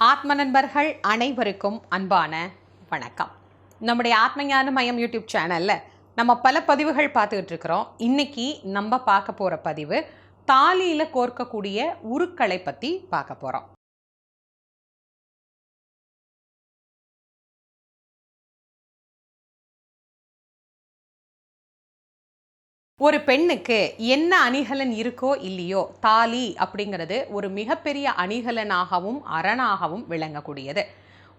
ஆத்ம நண்பர்கள் அனைவருக்கும் அன்பான வணக்கம். நம்முடைய ஆத்மஞான மயம் யூடியூப் சேனலில் நம்ம பல பதிவுகள் பார்த்துக்கிட்டு இருக்கிறோம். இன்னைக்கு நம்ம பார்க்க போகிற பதிவு தாலியில் கோர்க்கக்கூடிய உருக்களை பற்றி பார்க்க போகிறோம் ஒரு பெண்ணுக்கு என்ன அணிகலன் இருக்கோ இல்லையோ தாலி அப்படிங்கிறது ஒரு மிகப்பெரிய அணிகலனாகவும் அரணாகவும் விளங்கக்கூடியது.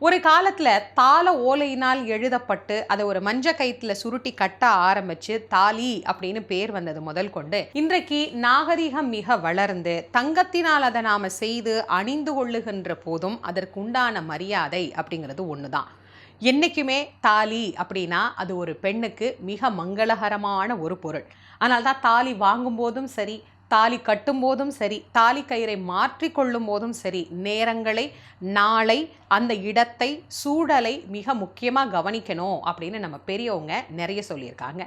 ஒரு காலத்தில் தாள ஓலையினால் எழுதப்பட்டு அதை ஒரு மஞ்ச கயிற்றுல சுருட்டி கட்ட ஆரம்பிச்சு தாலி அப்படின்னு பேர் வந்தது முதல் கொண்டு. இன்றைக்கு நாகரிகம் மிக வளர்ந்து தங்கத்தினால் அதை நாம் செய்து அணிந்து கொள்ளுகின்ற போதும் அதற்குண்டான மரியாதை அப்படிங்கிறது ஒன்று தான் என்றைக்குமே தாலி அப்படின்னா அது ஒரு பெண்ணுக்கு மிக மங்களகரமான ஒரு பொருள். ஆனால் தான் தாலி வாங்கும்போதும் சரி தாலி கட்டும் போதும் சரி தாலி கயிறை மாற்றி கொள்ளும் போதும் சரி நேரங்களை நாளை அந்த இடத்தை சூழலை மிக முக்கியமாக கவனிக்கணும் அப்படின்னு நம்ம பெரியவங்க நிறைய சொல்லியிருக்காங்க.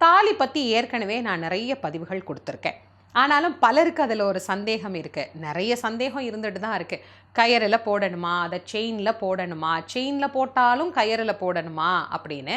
தாலி பற்றி ஏற்கனவே நான் நிறைய பதிவுகள் கொடுத்துருக்கேன். ஆனாலும் பலருக்கு அதில் ஒரு சந்தேகம் இருக்குது நிறைய சந்தேகம் இருந்துட்டு தான் இருக்குது கயரில் போடணுமா? அதை செயினில் போடணுமா? செயினில் போட்டாலும் கயரில் போடணுமா? அப்படின்னு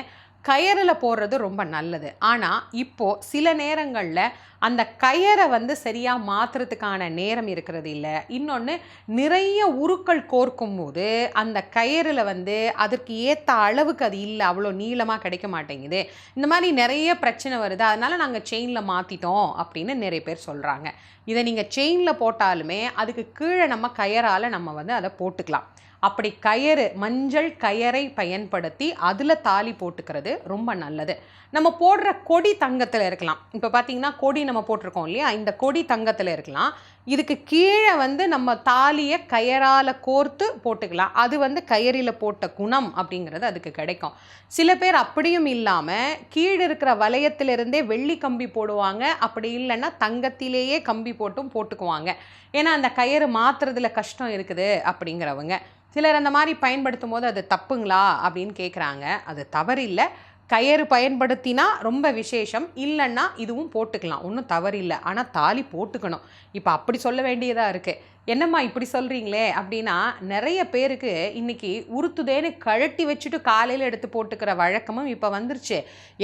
கயரில் போடுறது ரொம்ப நல்லது. ஆனால் இப்போது சில நேரங்களில் அந்த கயரை வந்து சரியாக மாற்றுறதுக்கான நேரம் இருக்கிறது இல்லை. இன்னொன்று நிறைய உருக்கள் கோர்க்கும் போது அந்த கயறில் வந்து அதற்கு ஏற்ற அளவுக்கு அது இல்லை அவ்வளோ நீளமாக கிடைக்க மாட்டேங்குது. இந்த மாதிரி நிறைய பிரச்சனை வருது. அதனால் நாங்கள் செயினில் மாற்றிட்டோம் அப்படின்னு நிறைய பேர் சொல்கிறாங்க இதை நீங்கள் செயினில் போட்டாலுமே அதுக்கு கீழே நம்ம கயரால் நம்ம வந்து அதை போட்டுக்கலாம். அப்படி கயறு மஞ்சள் கயரை பயன்படுத்தி அதில் தாலி போட்டுக்கிறது ரொம்ப நல்லது. நம்ம போடுற கொடி தங்கத்தில் இருக்கலாம். இப்போ பார்த்தீங்கன்னா கொடி நம்ம போட்டிருக்கோம் இல்லையா? இந்த கொடி தங்கத்தில் இருக்கலாம். இதுக்கு கீழே வந்து நம்ம தாலியை கயரால் கோர்த்து போட்டுக்கலாம். அது வந்து கயரில் போட்ட குணம் அப்படிங்கிறது அதுக்கு கிடைக்கும். சில பேர் அப்படியும் இல்லாமல் கீழே இருக்கிற வளையத்திலிருந்தே வெள்ளி கம்பி போடுவாங்க. அப்படி இல்லைன்னா தங்கத்திலேயே கம்பி போட்டும் போட்டுக்குவாங்க. ஏன்னா அந்த கயிறு மாற்றுறதுல கஷ்டம் இருக்குது அப்படிங்கிறவங்க. சிலர் அந்த மாதிரி பயன்படுத்தும் போது அது தப்புங்களா அப்படின்னு கேட்குறாங்க அது தவறில்லை. கயிறு பயன்படுத்தினா ரொம்ப விசேஷம். இல்லைன்னா இதுவும் போட்டுக்கலாம். ஒன்றும் தவறில்லை. ஆனால் தாலி போட்டுக்கணும். இப்போ அப்படி சொல்ல வேண்டியதாக இருக்குது என்னம்மா இப்படி சொல்கிறீங்களே அப்படின்னா நிறைய பேருக்கு இன்றைக்கி உருத்துதேன்னு கழட்டி வச்சுட்டு காலையில் எடுத்து போட்டுக்கிற வழக்கமும் இப்போ வந்துருச்சு.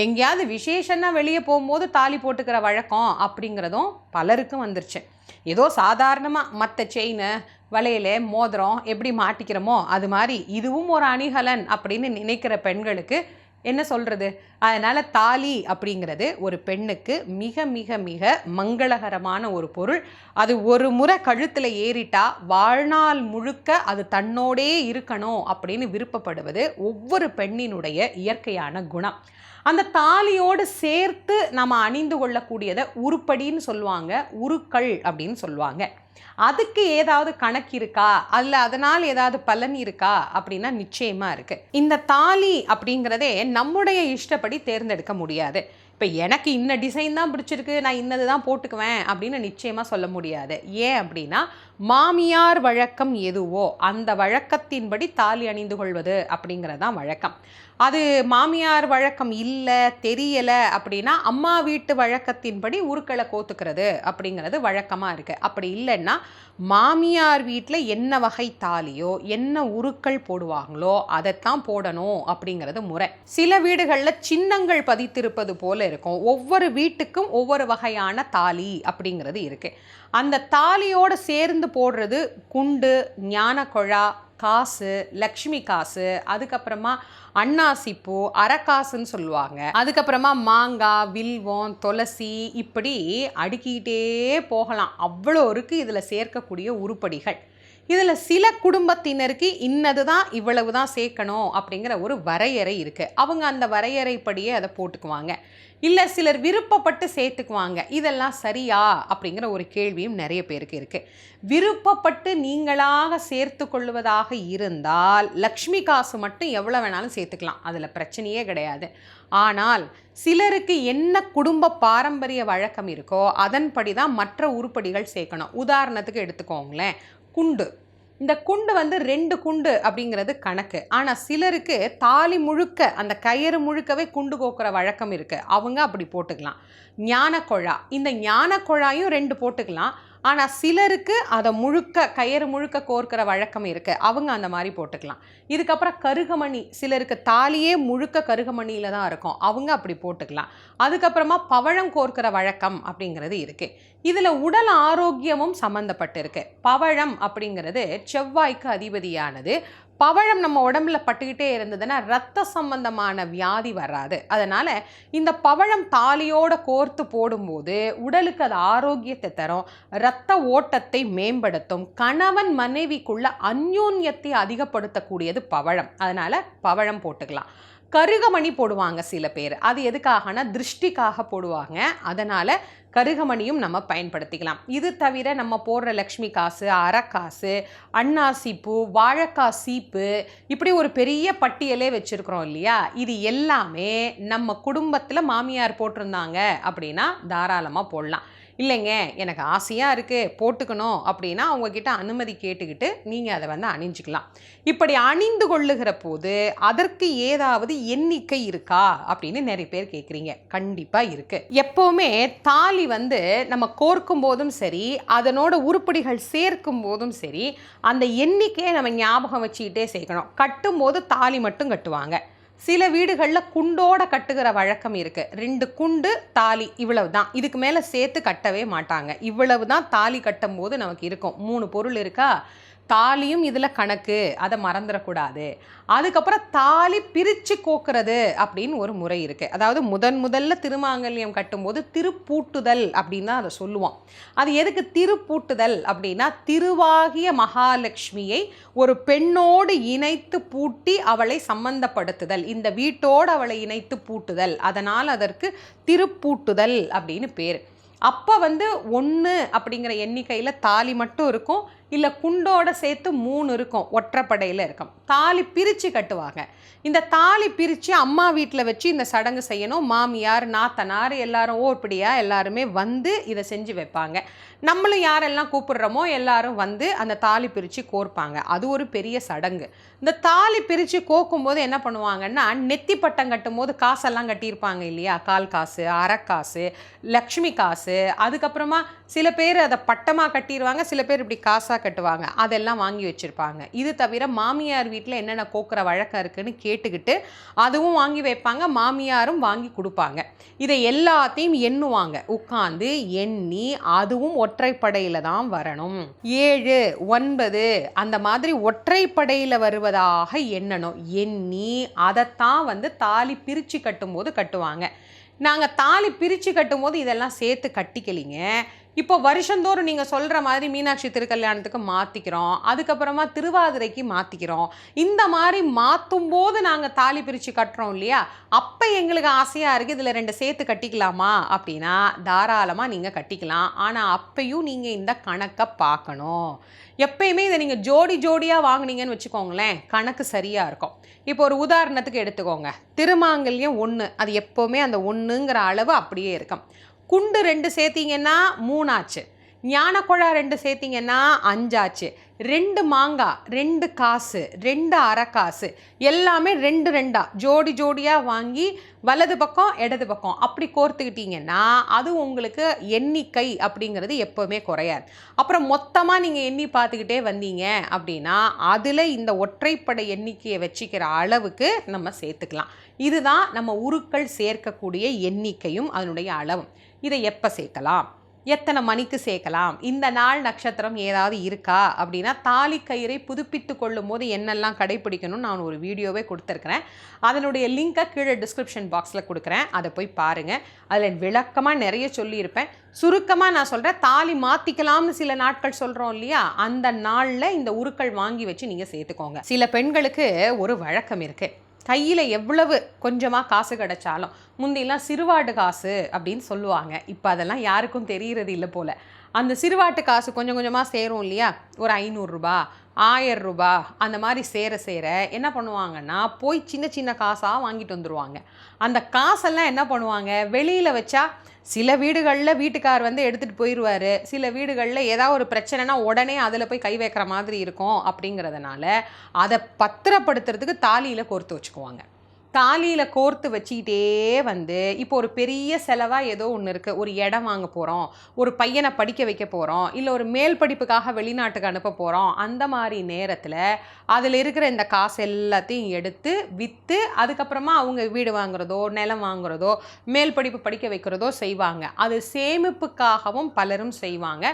எங்கேயாவது விசேஷன்னா வெளியே போகும்போது தாலி போட்டுக்கிற வழக்கம் அப்படிங்கிறதும் பலருக்கும் வந்துருச்சு. ஏதோ சாதாரணமாக மற்ற செயின் வலையில் மோதிரம் எப்படி மாட்டிக்கிறோமோ அது மாதிரி இதுவும் ஒரு அணிகலன் அப்படின்னு நினைக்கிற பெண்களுக்கு என்ன சொல்கிறது அதனால் தாலி அப்படிங்கிறது ஒரு பெண்ணுக்கு மிக மிக மிக மங்களகரமான ஒரு பொருள். அது ஒரு முறை கழுத்தில் ஏறிட்டா வாழ்நாள் முழுக்க அது தன்னோடே இருக்கணும் அப்படின்னு விருப்பப்படுவது ஒவ்வொரு பெண்ணினுடைய இயற்கையான குணம். அந்த தாலியோடு சேர்த்து நம்ம அணிந்து கொள்ளக்கூடியதை உருப்படின்னு சொல்லுவாங்க உருக்கள் அப்படின்னு சொல்லுவாங்க. அதுக்கு ஏதாவது கணக்கு இருக்கா? அதில் அதனால் ஏதாவது பலன் இருக்கா? அப்படின்னா நிச்சயமாக இருக்குது இந்த தாலி அப்படிங்கிறதே நம்முடைய இஷ்டப்படி தேர்ந்தெடுக்க முடியாது. இப்போ எனக்கு இன்ன டிசைன் தான் பிடிச்சிருக்கு நான் இன்னது தான் போட்டுக்குவேன் அப்படின்னு நிச்சயமாக சொல்ல முடியாது. ஏன் அப்படின்னா மாமியார் வழக்கம் எதுவோ அந்த வழக்கத்தின்படி தாலி அணிந்து கொள்வது அப்படிங்கிறது தான் வழக்கம். அது மாமியார் வழக்கம் இல்லை தெரியலை அப்படின்னா அம்மா வீட்டு வழக்கத்தின்படி உருக்களை கோத்துக்கிறது அப்படிங்கிறது வழக்கமாக இருக்குது அப்படி இல்லைன்னா மாமியார் வீட்டில் என்ன வகை தாலியோ என்ன உருக்கள் போடுவாங்களோ அதைத்தான் போடணும் அப்படிங்கிறது முறை. சில வீடுகளில் சின்னங்கள் பதித்திருப்பது போல இருக்கும். ஒவ்வொரு வீட்டுக்கும் ஒவ்வொரு வகையான தாலி அப்படிங்கிறது இருக்குது அந்த தாலியோடு சேர்ந்து போடுறது குண்டு ஞானக்குழா காசு லக்ஷ்மி காசு அதுக்கப்புறமா அன்னாசிப்பூ அரக்காசுன்னு சொல்லுவாங்க. அதுக்கப்புறமா மாங்காய் வில்வம் துளசி இப்படி அடுக்கிக்கிட்டே போகலாம். அவ்வளோ இருக்குது இதில் சேர்க்கக்கூடிய உருப்படிகள். இதில் சில குடும்பத்தினருக்கு இன்னது தான் இவ்வளவு தான் சேர்க்கணும் அப்படிங்கிற ஒரு வரையறை இருக்குது அவங்க அந்த வரையறைப்படியே அதை போட்டுக்குவாங்க. இல்லை சிலர் விருப்பப்பட்டு சேர்த்துக்குவாங்க. இதெல்லாம் சரியா? அப்படிங்கிற ஒரு கேள்வியும் நிறைய பேருக்கு இருக்குது விருப்பப்பட்டு நீங்களாக சேர்த்து கொள்வதாக இருந்தால் லக்ஷ்மி காசு மட்டும் எவ்வளோ வேணாலும் சேர்த்துக்கலாம். அதில் பிரச்சனையே கிடையாது. ஆனால் சிலருக்கு என்ன குடும்ப பாரம்பரிய வழக்கம் இருக்கோ அதன்படி தான் மற்ற உருப்படிகள் சேர்க்கணும். உதாரணத்துக்கு எடுத்துக்கோங்களேன். குண்டு. இந்த குண்டு வந்து ரெண்டு குண்டு அப்படிங்கிறது கணக்கு. ஆனால் சிலருக்கு தாலி முழுக்க அந்த கயிறு முழுக்கவே குண்டு கோக்குற வழக்கம் இருக்குது அவங்க அப்படி போட்டுக்கலாம். ஞானக்குழா இந்த ஞானக்குழாயும் ரெண்டு போட்டுக்கலாம். ஆனால் சிலருக்கு அதை முழுக்க கயிறு முழுக்க கோர்க்கிற வழக்கம் இருக்குது அவங்க அந்த மாதிரி போட்டுக்கலாம். இதுக்கப்புறம் கருகமணி. சிலருக்கு தாலியே முழுக்க கருகமணியில் தான் இருக்கும். அவங்க அப்படி போட்டுக்கலாம். அதுக்கப்புறமா பவழம் கோர்க்கிற வழக்கம் அப்படிங்கிறது இருக்குது இதில் உடல் ஆரோக்கியமும் சம்மந்தப்பட்டிருக்கு பவழம் அப்படிங்கிறது செவ்வாய்க்கு அதிபதியானது. பவழம் நம்ம உடம்புல பட்டுக்கிட்டே இருந்ததுன்னா ரத்த சம்பந்தமான வியாதி வராது. அதனால் இந்த பவழம் தாலியோட கோர்த்து போடும்போது உடலுக்கு அது ஆரோக்கியத்தை தரும். இரத்த ஓட்டத்தை மேம்படுத்தும். கணவன் மனைவிக்குள்ள அந்யோன்யத்தை அதிகப்படுத்தக்கூடியது பவழம். அதனால் பவழம் போட்டுக்கலாம். கருகமணி போடுவாங்க சில பேர். அது எதுக்காகனா திருஷ்டிக்காக போடுவாங்க. அதனால் கருகமணியும் நம்ம பயன்படுத்திக்கலாம். இது தவிர நம்ம போடுற லக்ஷ்மி காசு அரைக்காசு அன்னாசி பூ வாழைக்காய் சீப்பு இப்படி ஒரு பெரிய பட்டியலே வச்சுருக்குறோம் இல்லையா? இது எல்லாமே நம்ம குடும்பத்தில் மாமியார் போட்டிருந்தாங்க அப்படின்னா தாராளமாக போடலாம். இல்லைங்க எனக்கு ஆசையாக இருக்குது போட்டுக்கணும் அப்படின்னா அவங்கக்கிட்ட அனுமதி கேட்டுக்கிட்டு நீங்கள் அதை வந்து அணிஞ்சிக்கலாம். இப்படி அணிந்து கொள்ளுகிற போது அதற்கு ஏதாவது எண்ணிக்கை இருக்கா அப்படின்னு நிறைய பேர் கேட்குறீங்க கண்டிப்பாக இருக்குது எப்போவுமே தாலி வந்து நம்ம கோர்க்கும் போதும் சரி அதனோட உருப்படிகள் சேர்க்கும் போதும் சரி அந்த எண்ணிக்கையை நம்ம ஞாபகம் வச்சுக்கிட்டே சேர்க்கணும். கட்டும்போது தாலி மட்டும் கட்டுவாங்க. சில வீடுகளில் குண்டோட கட்டுகிற வழக்கம் இருக்குது ரெண்டு குண்டு தாலி இவ்வளவு தான் இதுக்கு மேலே சேர்த்து கட்டவே மாட்டாங்க. இவ்வளவு தான் தாலி கட்டும் போது நமக்கு இருக்கும். மூணு பொருள் இருக்கா? தாலியும் இதில் கணக்கு. அதை மறந்துடக்கூடாது அதுக்கப்புறம் தாலி பிரித்து கோக்குறது அப்படின்னு ஒரு முறை இருக்குது அதாவது முதன் முதல்ல திருமாங்கல்யம் கட்டும்போது திருப்பூட்டுதல் அப்படின்னு தான் அதை சொல்லுவோம். அது எதுக்கு திருப்பூட்டுதல் அப்படின்னா திருவாகிய மகாலட்சுமியை ஒரு பெண்ணோடு இணைத்து பூட்டி அவளை சம்பந்தப்படுத்துதல். இந்த வீட்டோடு அவளை இணைத்து பூட்டுதல். அதனால் அதற்கு திருப்பூட்டுதல் அப்படின்னு பேர். அப்போ வந்து ஒன்று அப்படிங்கிற எண்ணிக்கையில் தாலி மட்டும் இருக்கும். இல்லை குண்டோட சேர்த்து மூணு இருக்கும் ஒற்றைப்படையில் இருக்கும். தாலி பிரித்து கட்டுவாங்க. இந்த தாலி பிரித்து அம்மா வீட்டில் வச்சு இந்த சடங்கு செய்யணும். மாமியார் நாத்தனார் எல்லாரும் ஓர்படியாக எல்லாருமே வந்து இதை செஞ்சு வைப்பாங்க. நம்மளும் யாரெல்லாம் கூப்பிடுறோமோ எல்லாரும் வந்து அந்த தாலி பிரித்து கோர்ப்பாங்க. அது ஒரு பெரிய சடங்கு. இந்த தாலி பிரித்து கோக்கும்போது என்ன பண்ணுவாங்கன்னா நெத்தி பட்டம் கட்டும் போது காசெல்லாம் கட்டியிருப்பாங்க இல்லையா? கால் காசு அரைக்காசு லக்ஷ்மி காசு. அதுக்கப்புறமா சில பேர் அதை பட்டமாக கட்டிடுவாங்க. சில பேர் இப்படி காசாக கட்டுவாங்க. அதெல்லாம் வாங்கி வச்சுருப்பாங்க. இது தவிர மாமியார் வீட்டில் என்னென்ன கோக்குற வழக்கம் இருக்குன்னு கேட்டுக்கிட்டு அதுவும் வாங்கி வைப்பாங்க. மாமியாரும் வாங்கி கொடுப்பாங்க. இதை எல்லாத்தையும் எண்ணுவாங்க. உட்காந்து எண்ணி அதுவும் ஒற்றைப்படையில் தான் வரணும். ஏழு ஒன்பது அந்த மாதிரி ஒற்றைப்படையில் வருவதாக எண்ணணும். எண்ணி அதைத்தான் வந்து தாலி பிரித்து கட்டும்போது கட்டுவாங்க. நாங்கள் தாலி பிரித்து கட்டும்போது இதெல்லாம் சேர்த்து கட்டிக்கலிங்க. இப்போ வருஷந்தோறும் நீங்கள் சொல்கிற மாதிரி மீனாட்சி திருக்கல்யாணத்துக்கு மாற்றிக்கிறோம் அதுக்கப்புறமா திருவாதிரைக்கு மாற்றிக்கிறோம் இந்த மாதிரி மாற்றும் போது நாங்கள் தாலி பிரித்து கட்டுறோம் இல்லையா? அப்போ எங்களுக்கு ஆசையாக இருக்குது இதில் ரெண்டு சேர்த்து கட்டிக்கலாமா? அப்படின்னா தாராளமாக நீங்கள் கட்டிக்கலாம். ஆனால் அப்பையும் நீங்கள் இந்த கணக்கை பார்க்கணும். எப்பயுமே இதை நீங்கள் ஜோடி ஜோடியாக வாங்குனீங்கன்னு வச்சுக்கோங்களேன் கணக்கு சரியாக இருக்கும். இப்போ ஒரு உதாரணத்துக்கு எடுத்துக்கோங்க. திருமாங்கல்யம் ஒன்று அது எப்போவுமே அந்த ஒன்றுங்கிற அளவு அப்படியே இருக்கும். குண்டு ரெண்டு சேர்த்திங்கன்னா மூணாச்சு. ஞானக்குழா ரெண்டு சேர்த்திங்கன்னா அஞ்சாச்சு. ரெண்டு மாங்காய் ரெண்டு காசு ரெண்டு அரைக்காசு எல்லாமே ரெண்டு ரெண்டாக ஜோடி ஜோடியாக வாங்கி வலது பக்கம் இடது பக்கம். அப்படி கோர்த்துக்கிட்டிங்கன்னா அது உங்களுக்கு எண்ணிக்கை அப்படிங்கிறது எப்போவுமே குறையாது. அப்புறம் மொத்தமாக நீங்கள் எண்ணி பார்த்துக்கிட்டே வந்தீங்க அப்படின்னா அதில் இந்த ஒற்றைப்படை எண்ணிக்கையை வச்சுக்கிற அளவுக்கு நம்ம சேர்த்துக்கலாம். இதுதான் நம்ம உருக்கள் சேர்க்கக்கூடிய எண்ணிக்கையும் அதனுடைய அளவும். இதை எப்போ சேர்க்கலாம்? எத்தனை மணிக்கு சேர்க்கலாம்? இந்த நாள் நட்சத்திரம் ஏதாவது இருக்கா? அப்படின்னா தாலி கயிறை புதுப்பித்து கொள்ளும் போது என்னெல்லாம் கடைபிடிக்கணும்னு நான் ஒரு வீடியோவே கொடுத்துருக்குறேன். அதனுடைய லிங்கை கீழே டிஸ்கிரிப்ஷன் பாக்ஸில் கொடுக்குறேன். அதை போய் பாருங்கள் அதில் விளக்கமாக நிறைய சொல்லியிருப்பேன். சுருக்கமாக நான் சொல்கிறேன் தாலி மாற்றிக்கலாம்னு சில நாட்கள் சொல்கிறோம் இல்லையா? அந்த நாளில் இந்த உருக்கள் வாங்கி வச்சு நீங்கள் சேர்த்துக்கோங்க. சில பெண்களுக்கு ஒரு வழக்கம் இருக்குது கையில் எவ்வளவு கொஞ்சமாக காசு கிடைச்சாலும் முந்திலாம் சிறுவாட்டு காசு அப்படின்னு சொல்லுவாங்க. இப்போ அதெல்லாம் யாருக்கும் தெரிகிறது இல்லை போல். அந்த சிறுவாட்டு காசு கொஞ்சம் கொஞ்சமாக சேரும் இல்லையா? ஒரு ஐநூறுரூபா ஆயிரம் ரூபா அந்த மாதிரி சேர சேர என்ன பண்ணுவாங்கன்னா போய் சின்ன சின்ன காசாக வாங்கிட்டு வந்துடுவாங்க அந்த காசெல்லாம் என்ன பண்ணுவாங்க? வெளியில் வச்சா சில வீடுகளில் வீட்டுக்கார் வந்து எடுத்துகிட்டு போயிடுவார் சில வீடுகளில் ஏதாவது ஒரு பிரச்சனைனா உடனே அதில் போய் கை வைக்கிற மாதிரி இருக்கும் அப்படிங்கிறதுனால அதை பத்திரப்படுத்துறதுக்கு தாலியில் கோர்த்து வச்சுக்குவாங்க. தாலியில் கோர்த்து வச்சுக்கிட்டே வந்து இப்போ ஒரு பெரிய செலவாக ஏதோ ஒன்று இருக்குது ஒரு இடம் வாங்க போகிறோம் ஒரு பையனை படிக்க வைக்க போகிறோம் இல்லை ஒரு மேல் படிப்புக்காக வெளிநாட்டுக்கு அனுப்ப போகிறோம் அந்த மாதிரி நேரத்தில் அதில் இருக்கிற இந்த காசு எல்லாத்தையும் எடுத்து விற்று அதுக்கப்புறமா அவங்க வீடு வாங்குறதோ நிலம் வாங்குறதோ மேல் படிப்பு படிக்க வைக்கிறதோ செய்வாங்க. அது சேமிப்புக்காகவும் பலரும் செய்வாங்க.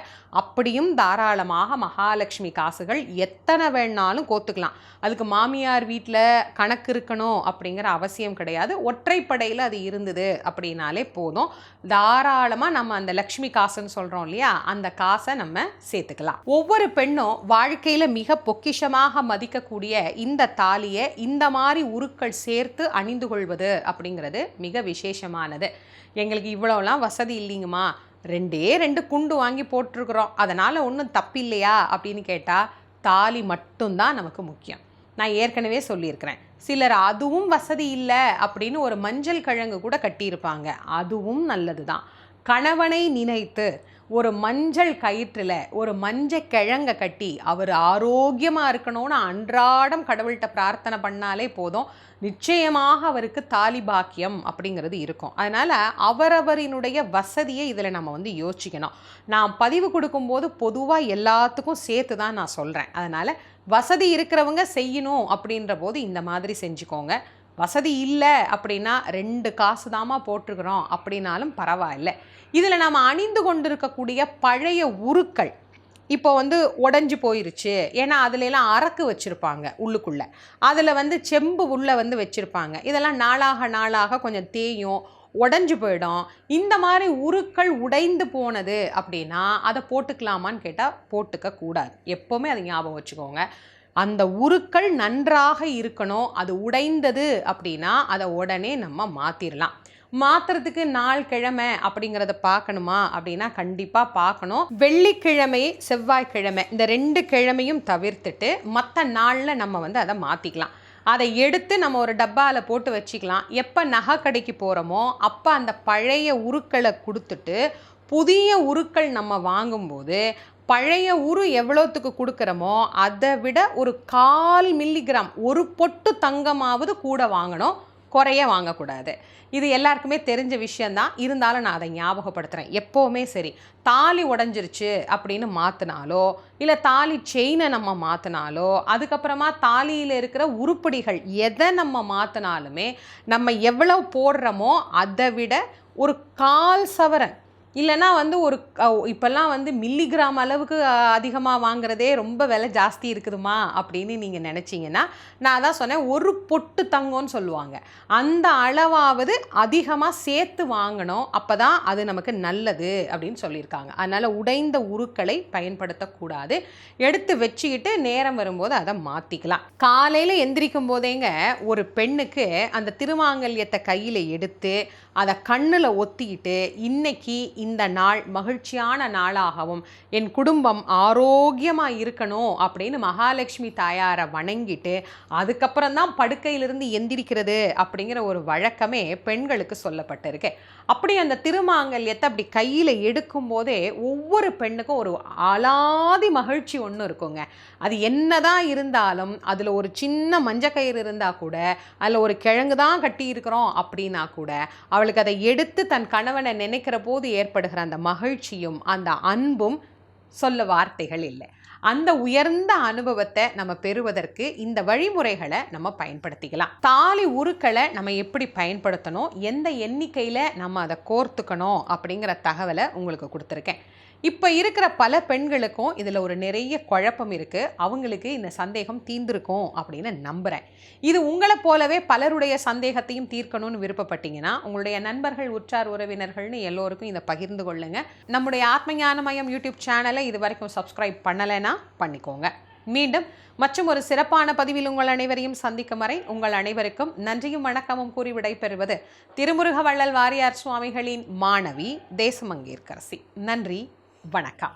அப்படியும் தாராளமாக மகாலட்சுமி காசுகள் எத்தனை வேணாலும் கோத்துக்கலாம். அதுக்கு மாமியார் வீட்டில் கணக்கு இருக்கணும் அப்படிங்கிற அவசியம் கிடையாது. ஒற்றைப்படையில் அது இருந்தது அப்படின்னாலே போதும். தாராளமாக நம்ம அந்த லக்ஷ்மி காசுன்னு சொல்கிறோம் இல்லையா? அந்த காசை நம்ம சேர்த்துக்கலாம். ஒவ்வொரு பெண்ணும் வாழ்க்கையில் மிக பொக்கிஷமாக மதிக்கக்கூடிய இந்த தாலியை இந்த மாதிரி உருக்கள் சேர்த்து அணிந்து கொள்வது அப்படிங்கிறது மிக விசேஷமானது. எங்களுக்கு இவ்வளோலாம் வசதி இல்லைங்கம்மா. ரெண்டே ரெண்டு குண்டு வாங்கி போட்டிருக்கிறோம். அதனால் ஒன்றும் தப்பில்லையா அப்படின்னு கேட்டால் தாலி மட்டும்தான் நமக்கு முக்கியம். நான் ஏற்கனவே சொல்லியிருக்கிறேன். சிலர் அதுவும் வசதி இல்லை அப்படின்னு ஒரு மஞ்சள் கிழங்கு கூட கட்டியிருப்பாங்க. அதுவும் நல்லது தான் கணவனை நினைத்து ஒரு மஞ்சள் கயிற்றில் ஒரு மஞ்சள் கிழங்க கட்டி அவர் ஆரோக்கியமாக இருக்கணும்னு அன்றாடம் கடவுள்கிட்ட பிரார்த்தனை பண்ணாலே போதும். நிச்சயமாக அவருக்கு தாலி பாக்கியம் அப்படிங்கிறது இருக்கும். அதனால் அவரவரினுடைய வசதியை இதில் நம்ம வந்து யோசிக்கணும். நான் பதிவு கொடுக்கும்போது பொதுவாக எல்லாத்துக்கும் சேர்த்து தான் நான் சொல்கிறேன் அதனால் வசதி இருக்கிறவங்க செய்யணும் அப்படின்ற போது இந்த மாதிரி செஞ்சுக்கோங்க. வசதி இல்லை அப்படின்னா ரெண்டு காசு தாமா போட்டிருக்கிறோம் அப்படின்னாலும் பரவாயில்ல. இதில் நம்ம அணிந்து கொண்டிருக்கக்கூடிய பழைய உருக்கள் இப்போ வந்து உடஞ்சி போயிருச்சு. ஏன்னா அதுலலாம் அரக்கு வச்சுருப்பாங்க உள்ளுக்குள்ளே. அதில் வந்து செம்பு உள்ளே வந்து வச்சுருப்பாங்க. இதெல்லாம் நாளாக நாளாக கொஞ்சம் தேயும் உடஞ்சி போயிடும். இந்த மாதிரி உருக்கள் உடைந்து போனது அப்படின்னா அதை போட்டுக்கலாமான்னு கேட்டால் போட்டுக்க கூடாது. எப்போவுமே அதை ஞாபகம் வச்சுக்கோங்க. அந்த உருக்கள் நன்றாக இருக்கணும் அது உடைந்தது அப்படின்னா அதை உடனே நம்ம மாற்றிடலாம் மாத்துறதுக்கு நாள் கிழமை அப்படிங்கிறத பார்க்கணுமா அப்படின்னா கண்டிப்பாக பார்க்கணும். வெள்ளிக்கிழமை செவ்வாய்க்கிழமை இந்த ரெண்டு கிழமையும் தவிர்த்துட்டு மற்ற நாளில் நம்ம வந்து அதை மாற்றிக்கலாம் அதை எடுத்து நம்ம ஒரு டப்பாவில் போட்டு வச்சுக்கலாம். எப்போ நகை கடைக்கு போகிறோமோ அப்போ அந்த பழைய உருக்களை கொடுத்துட்டு புதிய உருக்கள் நம்ம வாங்கும்போது பழைய உரு எவ்வளோத்துக்கு கொடுக்குறோமோ அதை விட ஒரு கால் மில்லிகிராம் ஒரு பொட்டு தங்கமாவது கூட வாங்கணும் குறைய வாங்கக்கூடாது. இது எல்லாருக்குமே தெரிஞ்ச விஷயந்தான் இருந்தாலும் நான் அதை ஞாபகப்படுத்துகிறேன் எப்போவுமே சரி தாலி உடஞ்சிருச்சு அப்படின்னு மாற்றினாலோ இல்லை தாலி செயினை நம்ம மாற்றினாலோ அதுக்கப்புறமா தாலியில் இருக்கிற உருப்படிகள் எதை நம்ம மாற்றினாலுமே நம்ம எவ்வளோ போடுறோமோ அதை விட ஒரு கால் சவரன் இல்லைன்னா வந்து ஒரு இப்போல்லாம் வந்து மில்லிகிராம் அளவுக்கு அதிகமாக வாங்குறதே ரொம்ப விலை ஜாஸ்தி இருக்குதுமா அப்படின்னு நீங்கள் நினச்சிங்கன்னா நான் தான் சொன்னேன் ஒரு பொட்டு தங்கம்னு சொல்லுவாங்க. அந்த அளவாவது அதிகமாக சேர்த்து வாங்கணும். அப்போ தான் அது நமக்கு நல்லது அப்படின்னு சொல்லியிருக்காங்க. அதனால் உடைந்த உருக்களை பயன்படுத்தக்கூடாது. எடுத்து வச்சுக்கிட்டு நேரம் வரும்போது அதை மாற்றிக்கலாம் காலையில் எந்திரிக்கும் போதேங்க ஒரு பெண்ணுக்கு அந்த திருமாங்கல்யத்தை கையில் எடுத்து அதை கண்ணில் ஒத்திக்கிட்டு இன்னைக்கு இந்த நாள் மகிழ்ச்சியான நாளாகவும் என் குடும்பம் ஆரோக்கியமாக இருக்கணும் அப்படின்னு மகாலட்சுமி தாயாரை வணங்கிட்டு அதுக்கப்புறம் தான் படுக்கையிலிருந்து எந்திரிக்கிறது அப்படிங்கிற ஒரு வழக்கமே பெண்களுக்கு சொல்லப்பட்டிருக்கு. அப்படி அந்த திருமாங்கல்யத்தை அப்படி கையில் எடுக்கும் போதே ஒவ்வொரு பெண்ணுக்கும் ஒரு அலாதி மகிழ்ச்சி ஒன்று இருக்குங்க. அது என்னதான் இருந்தாலும் அதில் ஒரு சின்ன மஞ்சக்கயிறு இருந்தால் கூட அதில் ஒரு கிழங்கு தான் கட்டி இருக்கிறோம் அப்படின்னா கூட அவளுக்கு அதை எடுத்து தன் கணவனை நினைக்கிற போது ஏற்படுகிற அந்த மகிழ்ச்சியும் அந்த அன்பும் சொல்ல வார்த்தைகள் இல்லை. அந்த உயர்ந்த அனுபவத்தை நம்ம பெறுவதற்கு இந்த வழிமுறைகளை நம்ம பயன்படுத்திக்கலாம். தாலி உருக்களை நம்ம எப்படி பயன்படுத்தணும்? எந்த எண்ணிக்கையில் நம்ம அதை கோர்த்துக்கணும்? அப்படிங்கிற தகவலை உங்களுக்கு கொடுத்துருக்கேன். இப்போ இருக்கிற பல பெண்களுக்கும் இதில் ஒரு நிறைய குழப்பம் இருக்குது அவங்களுக்கு இந்த சந்தேகம் தீர்ந்திருக்கும் அப்படின்னு நம்புகிறேன் இது உங்களை போலவே பலருடைய சந்தேகத்தையும் தீர்க்கணும்னு விருப்பப்பட்டீங்கன்னா உங்களுடைய நண்பர்கள் உற்றார் உறவினர்கள்னு எல்லோருக்கும் இதை பகிர்ந்து கொள்ளுங்கள் நம்முடைய ஆத்மஞான ஞானமயம் யூடியூப் சேனலை இது வரைக்கும் சப்ஸ்கிரைப் பண்ணலைன்னா பண்ணிக்கோங்க. மீண்டும் மற்றும் ஒரு சிறப்பான பதிவில் உங்கள் அனைவரையும் சந்திக்கும் வரை உங்கள் அனைவருக்கும் நன்றியும் வணக்கமும் கூறி விடைபெறுவது திருமுருக வள்ளல் வாரியார் சுவாமிகளின் மாணவி தேசமங்கீர்கரசி நன்றி. வணக்கம்.